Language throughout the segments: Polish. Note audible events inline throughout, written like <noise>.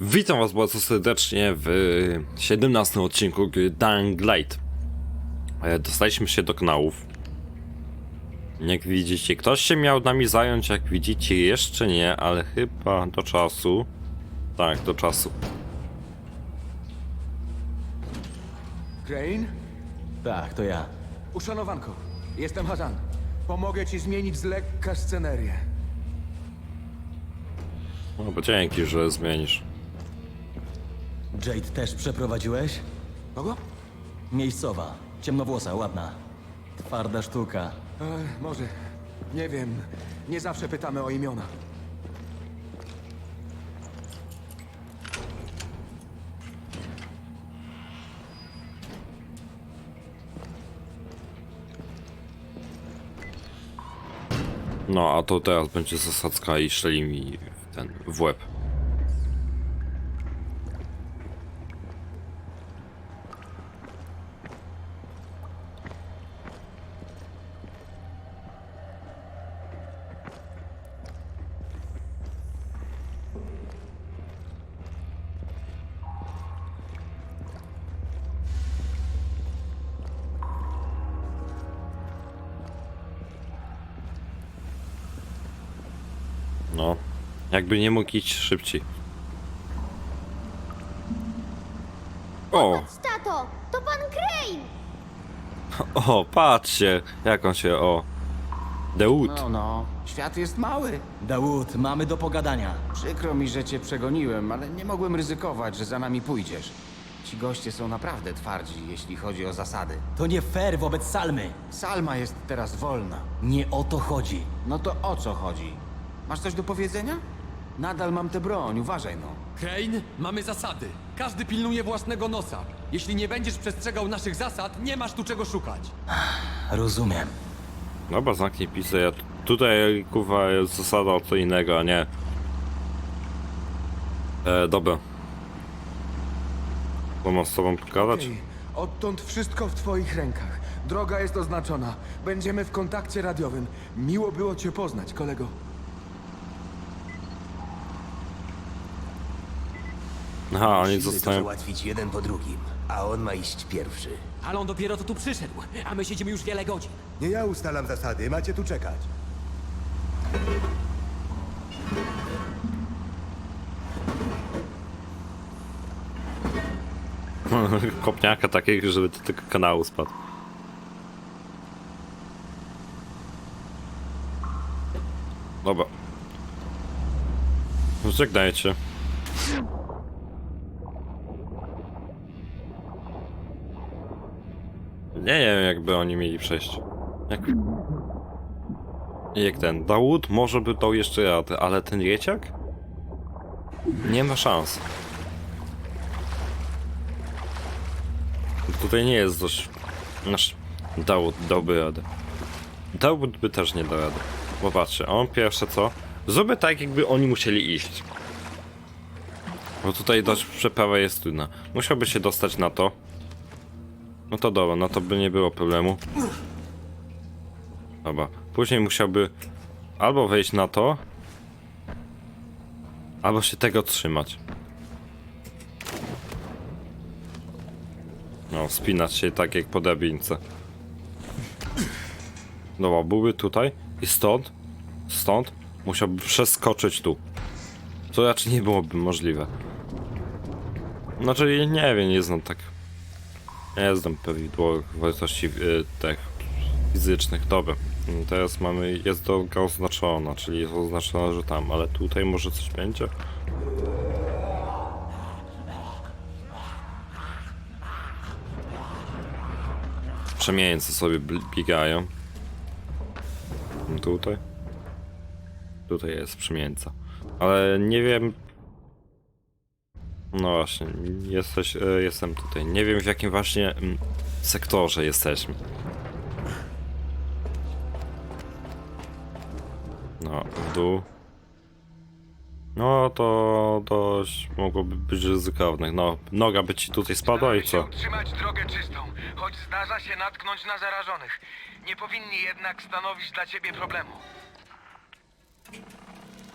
Witam was bardzo serdecznie w 17 odcinku gry Dying Light. E, Dostaliśmy się do kanałów. Jak widzicie, ktoś się miał nami zająć, jak widzicie jeszcze nie, ale chyba do czasu. Tak, do czasu. Crane? Tak, to ja. Uszanowanko, jestem Hazan. Pomogę ci zmienić z lekka scenerię. No bo dzięki, że zmienisz. Jade też przeprowadziłeś? Kogo? Miejscowa, ciemnowłosa, ładna. Twarda sztuka. E, może. Nie wiem. Nie zawsze pytamy o imiona. No, a to teraz będzie zasadzka i szeli mi w ten w łeb. No, jakby nie mógł iść szybciej. O, Tato, to pan Crane! <laughs> o, patrzcie, jak on się, o. Deut. No, no, świat jest mały. Dawud, mamy do pogadania. Przykro mi, że cię przegoniłem, ale nie mogłem ryzykować, że za nami pójdziesz. Ci goście są naprawdę twardzi, jeśli chodzi o zasady. To nie fair wobec Salmy. Salma jest teraz wolna. Nie o to chodzi. No to o co chodzi? Masz coś do powiedzenia? Nadal mam tę broń, uważaj no. Crane, mamy zasady. Każdy pilnuje własnego nosa. Jeśli nie będziesz przestrzegał naszych zasad, nie masz tu czego szukać. Rozumiem. Dobra, zamknij pizdę, ja t- tutaj, kurwa, jest zasada o co innego, a nie. E, dobra. Bo mam z tobą pogadać? Ej, odtąd wszystko w twoich rękach. Droga jest oznaczona. Będziemy w kontakcie radiowym. Miło było cię poznać, kolego. Aha, oni Musimy to zostają... załatwić jeden po drugim, a on ma iść pierwszy. Ale on dopiero co tu przyszedł, a my siedzimy już wiele godzin. Nie ja ustalam zasady, macie tu czekać. <laughs> Kopniaka takiego, żeby do tego kanału spadł. Dobra. No, Żegnajcie. Nie wiem, jakby oni mieli przejść. Jak... Jak ten Dawud może by dał jeszcze radę, ale ten Rieciak? Nie ma szans. Tutaj nie jest dość... Nasz Dawud dałby radę. Dawud by też nie dał rady. Bo patrzcie, on pierwsze co? Zrobię tak, jakby oni musieli iść. Bo tutaj dość przeprawa jest trudna. Musiałby się dostać na to. No to dobra, no to by nie było problemu. Dobra. Później musiałby albo wejść na to, albo się tego trzymać. No, wspinać się tak jak po drabince. Dobra, byłby tutaj i stąd, stąd musiałby przeskoczyć tu. Co raczej nie byłoby możliwe. Znaczy, nie wiem, nie znam tak. Nie znam prawidłowych wartości y, tych fizycznych. Dobra, Mm, teraz mamy, jest droga oznaczona, czyli jest oznaczona, że tam, ale tutaj może coś będzie? Przemieńcy sobie biegają. Tutaj. Tutaj jest przemieńca. Ale nie wiem. No właśnie, jesteś, e, jestem tutaj. Nie wiem w jakim właśnie mm, sektorze jesteśmy. No, w dół. No to dość mogłoby być ryzykowne. No, noga by ci tutaj spadła i co? Drogę czystą, choć zdarza się natknąć na zarażonych. Nie powinni jednak stanowić dla ciebie problemu.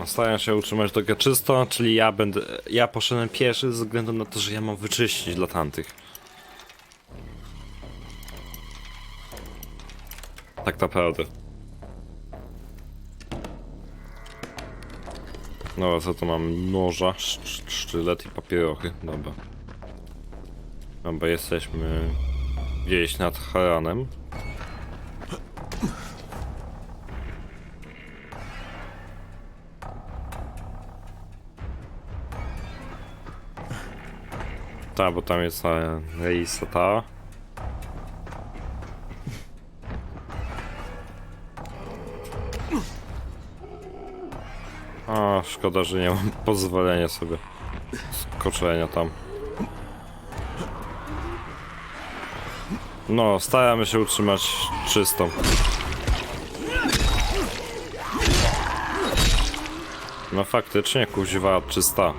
No, Staram się utrzymać drogę czysto, czyli ja będę. Ja poszedłem pieszy ze względu na to, że ja mam wyczyścić dla tamtych. Tak naprawdę. Dobra, co tu mam? Noża, sz- sztylet i papierochy. Dobra. Dobra, jesteśmy gdzieś nad Haranem. Tak, bo tam jest e, ta. A, szkoda, że nie mam <laughs> pozwolenia sobie skoczenia tam. No, staramy się utrzymać czystą. No faktycznie, kuźwa, czysta.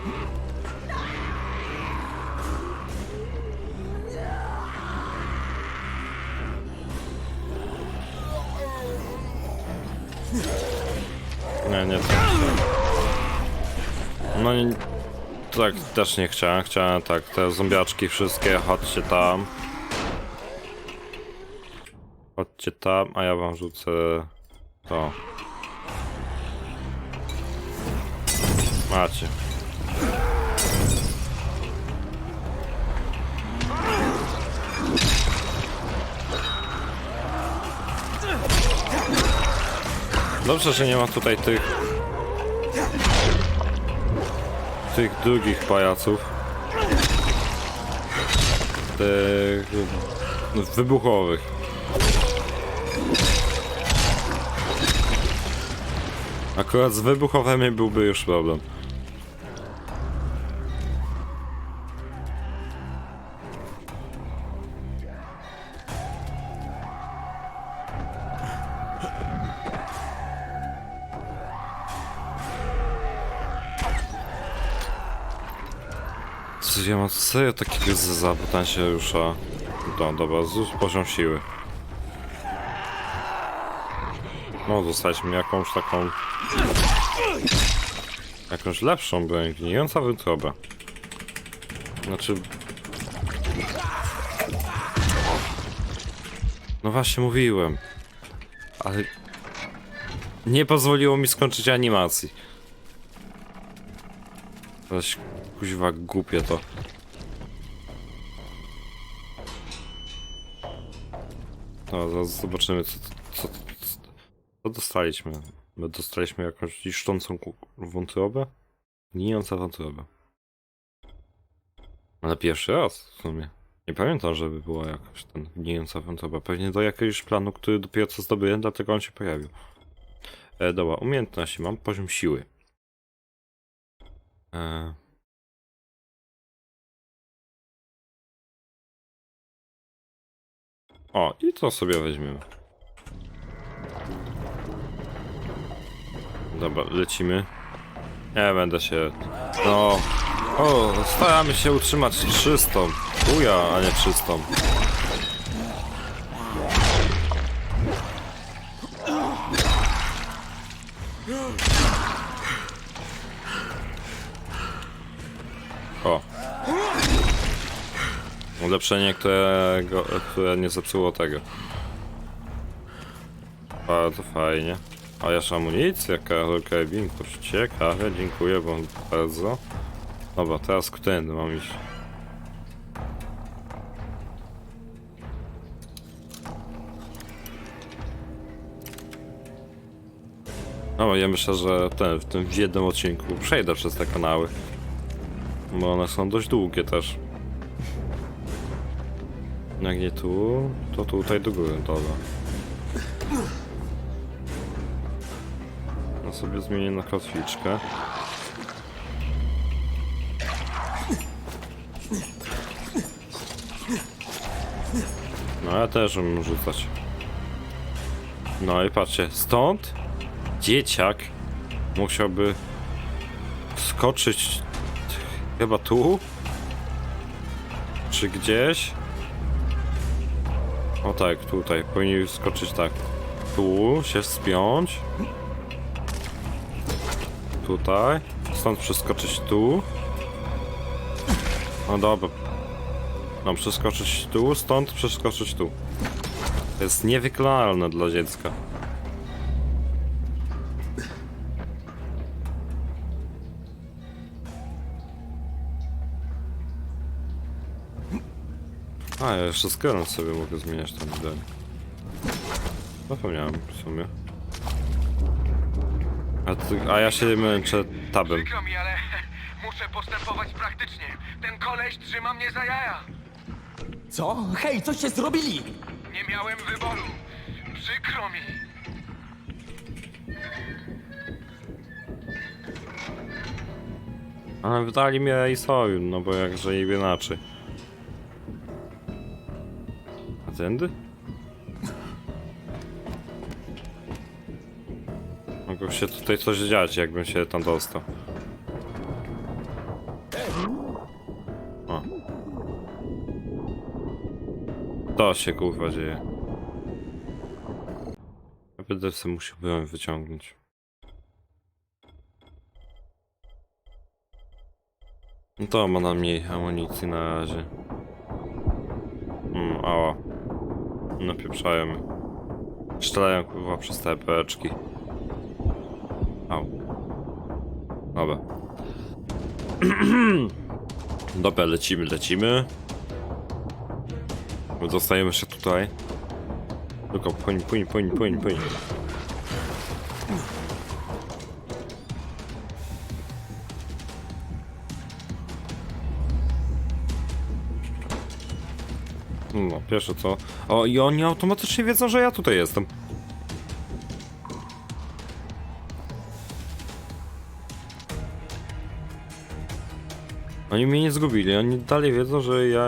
Nie, nie. No nie, tak też nie chciałem. Chciałem tak, te zombiaczki wszystkie, chodźcie tam. Chodźcie tam, a ja wam rzucę to. Macie. Dobrze, że nie ma tutaj tych tych drugich pajaców. Tych wybuchowych. Akurat z wybuchowymi byłby już problem. Serio takiego tam się rusza. No dobra, zrób poziom siły. No, dostaliśmy jakąś taką... Jakąś lepszą broń, gnijąca wątroba. Znaczy... No właśnie mówiłem. Ale... Nie pozwoliło mi skończyć animacji. Zaś kuźwa głupie to. No, zobaczymy co, co, co, dostaliśmy. My dostaliśmy jakąś niszczącą ku- wątrobę? Gnijąca wątroba. Ale pierwszy raz w sumie. Nie pamiętam, żeby była jakaś ten gnijąca wątroba. Pewnie do jakiegoś planu, który dopiero co zdobyłem, dlatego on się pojawił. E, dobra, umiejętności mam, poziom siły. E, O, i to sobie weźmiemy. Dobra, lecimy. Nie będę się. No. O, staramy się utrzymać czystą. Uja, a nie czystą. Ulepszenie, którego, które nie zepsuło tego. Bardzo fajnie. A jeszcze amunicja, Karol to ciekawe, dziękuję wam bardzo. Dobra, teraz którędy mam iść? No, ja myślę, że ten, w tym w jednym odcinku przejdę przez te kanały. Bo one są dość długie też. Jak nie tu, to tutaj do góry, dobra. Sobie zmienię na kotwiczkę. No ja też umiem rzucać. No i patrzcie, stąd dzieciak musiałby skoczyć chyba tu? Czy gdzieś? O tak, tutaj. Powinien skoczyć tak. Tu się wspiąć. Tu tutaj. Stąd przeskoczyć tu. No dobra. No przeskoczyć tu, stąd przeskoczyć tu. To jest niewykonalne dla dziecka. A, ja jeszcze skręt sobie mogę zmieniać ten model. Zapomniałem w sumie. A, ty, a ja się męczę tabem. Przykro mi, ale <laughs> muszę postępować praktycznie. Ten koleś trzyma mnie za jaja. Co? Hej, coś się zrobili! Nie miałem wyboru. Przykro mi. Ale wydali mnie i soju, no bo jakże i inaczej. Tędy? Mogło się tutaj coś dziać, jakbym się tam dostał. O. To się kurwa dzieje. Ja będę sobie musiał broń wyciągnąć. No to ma na mniej amunicji na razie. Mm, ała. Napieprzają mnie. Strzelają kurwa przez te peczki. Au. Dobra. <clears throat> Dobra, lecimy, lecimy. Zostajemy się tutaj. Tylko płyń, płyń, płyń, płyń, płyń. No, pierwsze co. O, i oni automatycznie wiedzą, że ja tutaj jestem. Oni mnie nie zgubili, oni dalej wiedzą, że ja...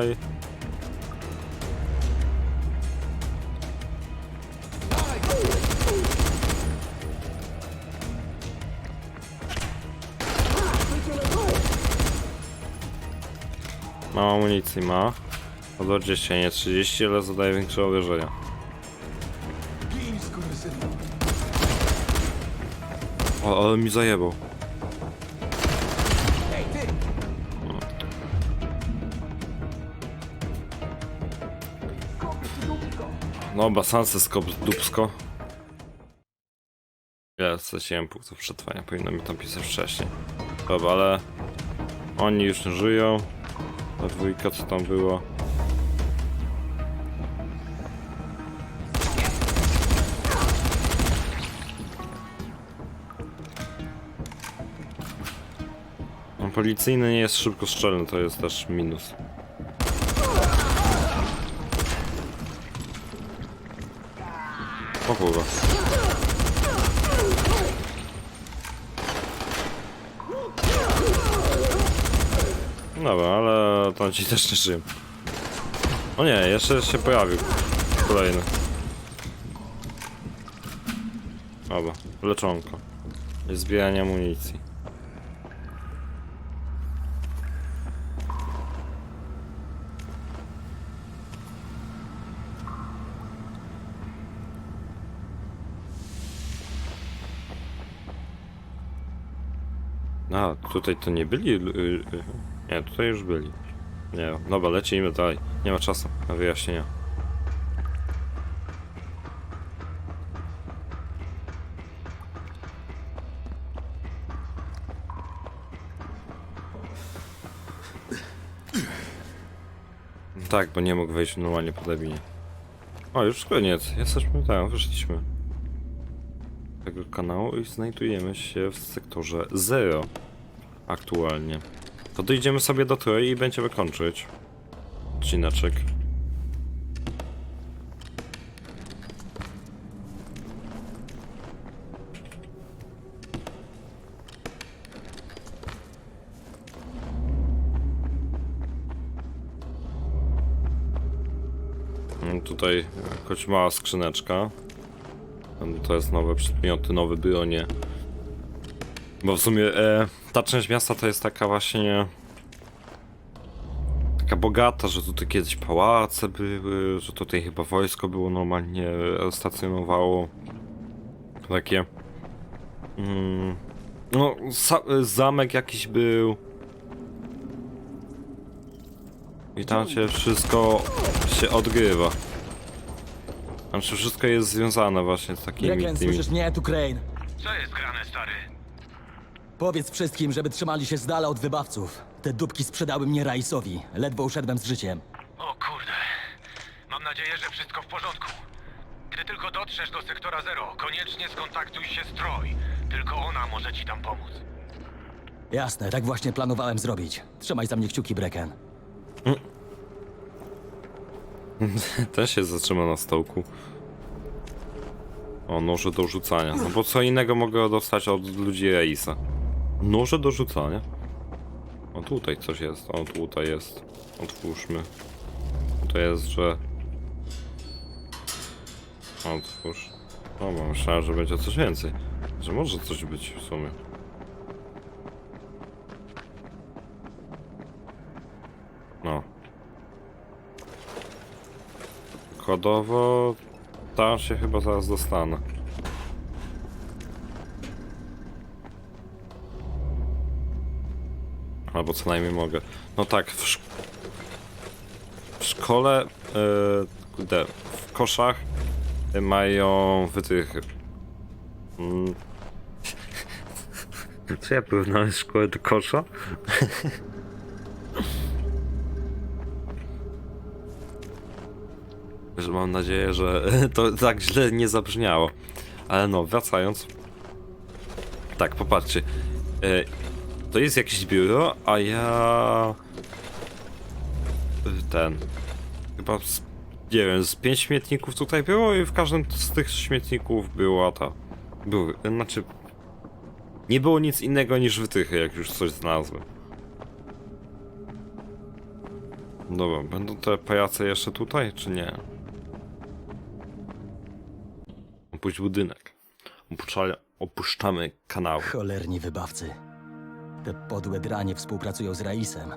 Mało amunicji ma. O 20, nie 30, ale zadaje większe skurwysynu. O, ale mi zajebał. No, basansy skop dupsko. Ja straciłem punktów przetrwania, powinno mi tam pisać wcześniej. Dobra, ale oni już nie żyją. Ta dwójka co tam było. Policyjny nie jest szybko strzelny, to jest też minus. O kurwa. Dobra, ale to ci też nie żyją. O nie, jeszcze się pojawił. Kolejny. Dobra, leczonko. I zbieranie amunicji. A, tutaj to nie byli. y, y, Nie, tutaj już byli. Nie, dobra, lecimy dalej. Nie ma czasu na wyjaśnienia. Tak, bo nie mógł wejść normalnie po. O, już koniec. Jesteśmy tam, wyszliśmy tego kanału i znajdujemy się w sektorze 0 aktualnie. To dojdziemy sobie do Troi i będziemy kończyć odcineczek. Tutaj jakoś mała skrzyneczka. To jest nowe przedmioty, nowe bronie. Bo w sumie e, ta część miasta to jest taka właśnie taka bogata, że tutaj kiedyś pałace były, że tutaj chyba wojsko było normalnie e, stacjonowało. Takie mm, No, sa- zamek jakiś był. I tam się wszystko się odgrywa. Znaczy wszystko jest związane właśnie z takimi Breken, tymi... słyszysz mnie? Tu Crane. Co jest grane, stary? Powiedz wszystkim, żeby trzymali się z dala od wybawców. Te dupki sprzedały mnie Raisowi. Ledwo uszedłem z życiem. O kurde. Mam nadzieję, że wszystko w porządku. Gdy tylko dotrzesz do sektora zero, koniecznie skontaktuj się z Troy. Tylko ona może ci tam pomóc. Jasne, tak właśnie planowałem zrobić. Trzymaj za mnie kciuki, Breken. <laughs> Też się zatrzyma na stołku. O, noże do rzucania. No bo co innego mogę dostać od ludzi Reisa? Noże do rzucania? O, tutaj coś jest. O, tutaj jest. Otwórzmy. To jest, że... Otwórz. O, bo myślałem, że będzie coś więcej. Że może coś być w sumie. Kodowo tam się chyba zaraz dostanę. Albo co najmniej mogę. No tak, w, szk w szkole, yy, w koszach y, mają wytych. Mm. Czy ja porównałem szkołę do kosza? <laughs> że mam nadzieję, że <laughs> to tak źle nie zabrzmiało. Ale no, wracając. Tak, popatrzcie. E, To jest jakieś biuro, a ja... Ten... Chyba z, nie wiem, z pięć śmietników tutaj było i w każdym z tych śmietników była ta... Był, znaczy... Nie było nic innego niż wytychy, jak już coś znalazłem. Dobra, będą te pajace jeszcze tutaj, czy nie? Opuść budynek. Opuszczali, opuszczamy kanały. Cholerni wybawcy. Te podłe dranie współpracują z Raisem.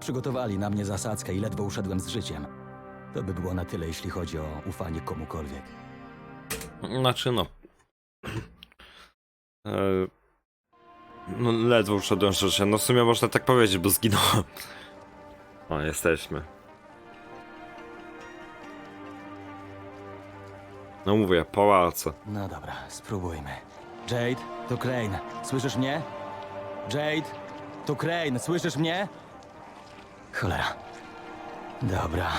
Przygotowali na mnie zasadzkę i ledwo uszedłem z życiem. To by było na tyle, jeśli chodzi o ufanie komukolwiek. Znaczy no. <clears throat> E, no ledwo wszedłem w życie. No w sumie można tak powiedzieć, bo zginąłem. O, jesteśmy. No mówię, pałace. No dobra, spróbujmy. Jade, to Crane. Słyszysz mnie? Jade, to Crane. Słyszysz mnie? Cholera. Dobra.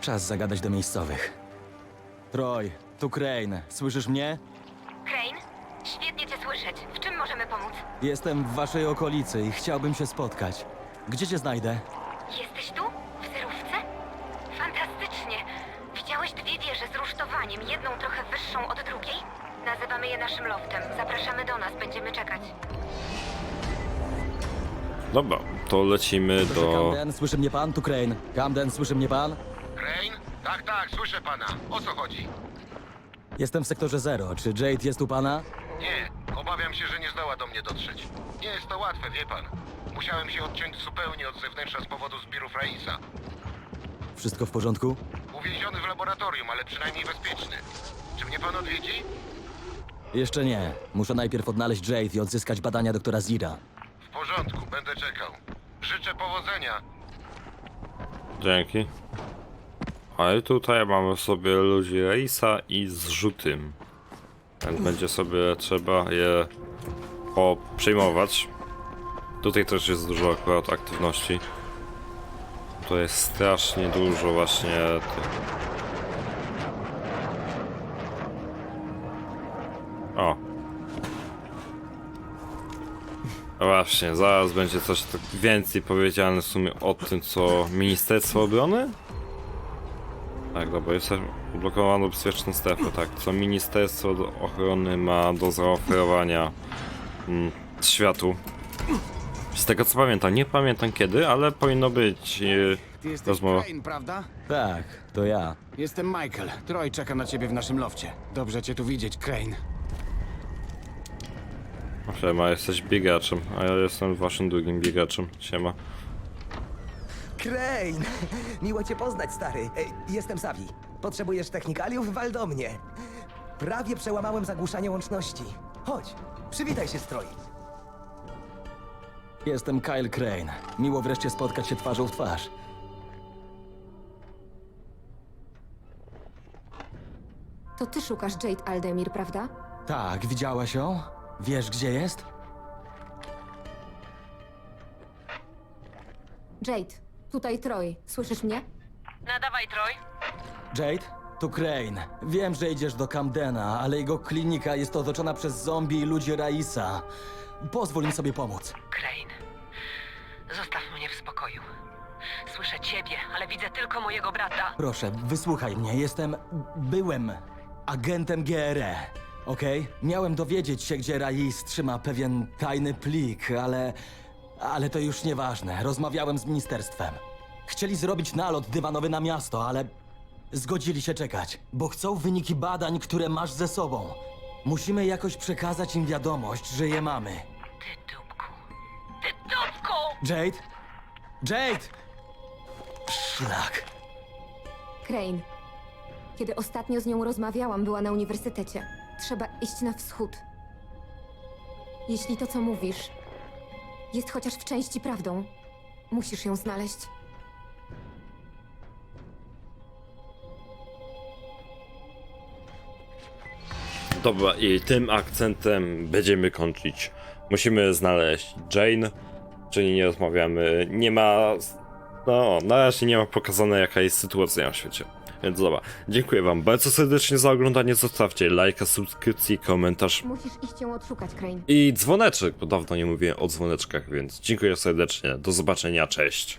Czas zagadać do miejscowych. Troy, tu Crane. Słyszysz mnie? Crane? Świetnie cię słyszeć. W czym możemy pomóc? Jestem w waszej okolicy i chciałbym się spotkać. Gdzie cię znajdę? Dobra, to lecimy Proszę, do... Camden, słyszy mnie pan? Tu Crane. Camden, słyszy mnie pan? Crane? Tak, tak, słyszę pana. O co chodzi? Jestem w sektorze zero. Czy Jade jest u pana? Nie, obawiam się, że nie zdoła do mnie dotrzeć. Nie jest to łatwe, wie pan. Musiałem się odciąć zupełnie od zewnętrza z powodu zbirów Raisa. Wszystko w porządku? Uwięziony w laboratorium, ale przynajmniej bezpieczny. Czy mnie pan odwiedzi? Jeszcze nie. Muszę najpierw odnaleźć Jade i odzyskać badania doktora Zira. W porządku, będę czekał. Życzę powodzenia. Dzięki. A i tutaj mamy sobie ludzi Reisa i zrzutym. Więc będzie sobie trzeba je poprzejmować. Tutaj też jest dużo akurat aktywności. To jest strasznie dużo właśnie tych... Właśnie, zaraz będzie coś tak więcej powiedziane w sumie o tym, co Ministerstwo Obrony? Tak, dobra, jest ublokowano bezpieczną strefę, tak. Co Ministerstwo Ochrony ma do zaoferowania mm, światu. Z tego co pamiętam, nie pamiętam kiedy, ale powinno być e, Ty jesteś rozmowa. Crane, prawda? Tak, to ja. Jestem Michael. Troy czeka na ciebie w naszym lofcie. Dobrze cię tu widzieć, Crane. Siema, jesteś biegaczem, a ja jestem waszym drugim biegaczem. Siema. Crane! Miło cię poznać, stary. E, Jestem Savi. Potrzebujesz technikaliów? Wal do mnie. Prawie przełamałem zagłuszanie łączności. Chodź, Przywitaj się, Stroi. Jestem Kyle Crane. Miło wreszcie spotkać się twarzą w twarz. To ty szukasz Jade Aldemir, prawda? Tak, widziałaś ją? Wiesz, gdzie jest? Jade, tutaj Troy. Słyszysz mnie? Nadawaj, Troy. Jade? Tu Crane. Wiem, że idziesz do Camdena, ale jego klinika jest otoczona przez zombie i ludzi Raisa. Pozwól mi sobie pomóc. Crane. Zostaw mnie w spokoju. Słyszę ciebie, ale widzę tylko mojego brata. Proszę, wysłuchaj mnie. Jestem. byłem agentem GRE. Okej? Miałem dowiedzieć się, gdzie Rais trzyma pewien tajny plik, ale. ale to już nieważne. Rozmawiałem z ministerstwem. Chcieli zrobić nalot dywanowy na miasto, ale zgodzili się czekać, bo chcą wyniki badań, które masz ze sobą. Musimy jakoś przekazać im wiadomość, że je mamy. Ty dupku. Ty dupku! Jade? Jade! Szlak. Crane. Kiedy ostatnio z nią rozmawiałam, była na uniwersytecie. Trzeba iść na wschód. Jeśli to, co mówisz, jest chociaż w części prawdą, musisz ją znaleźć. Dobra, i tym akcentem będziemy kończyć. Musimy znaleźć Jane, czyli nie rozmawiamy. Nie ma. No, na razie nie ma pokazane, jaka jest sytuacja na świecie. Więc dobra, dziękuję Wam bardzo serdecznie za oglądanie. Zostawcie lajka, subskrypcji, komentarz Musisz iść ją odszukać, Crane. i dzwoneczek, bo dawno nie mówiłem o dzwoneczkach, więc dziękuję serdecznie. Do zobaczenia, cześć.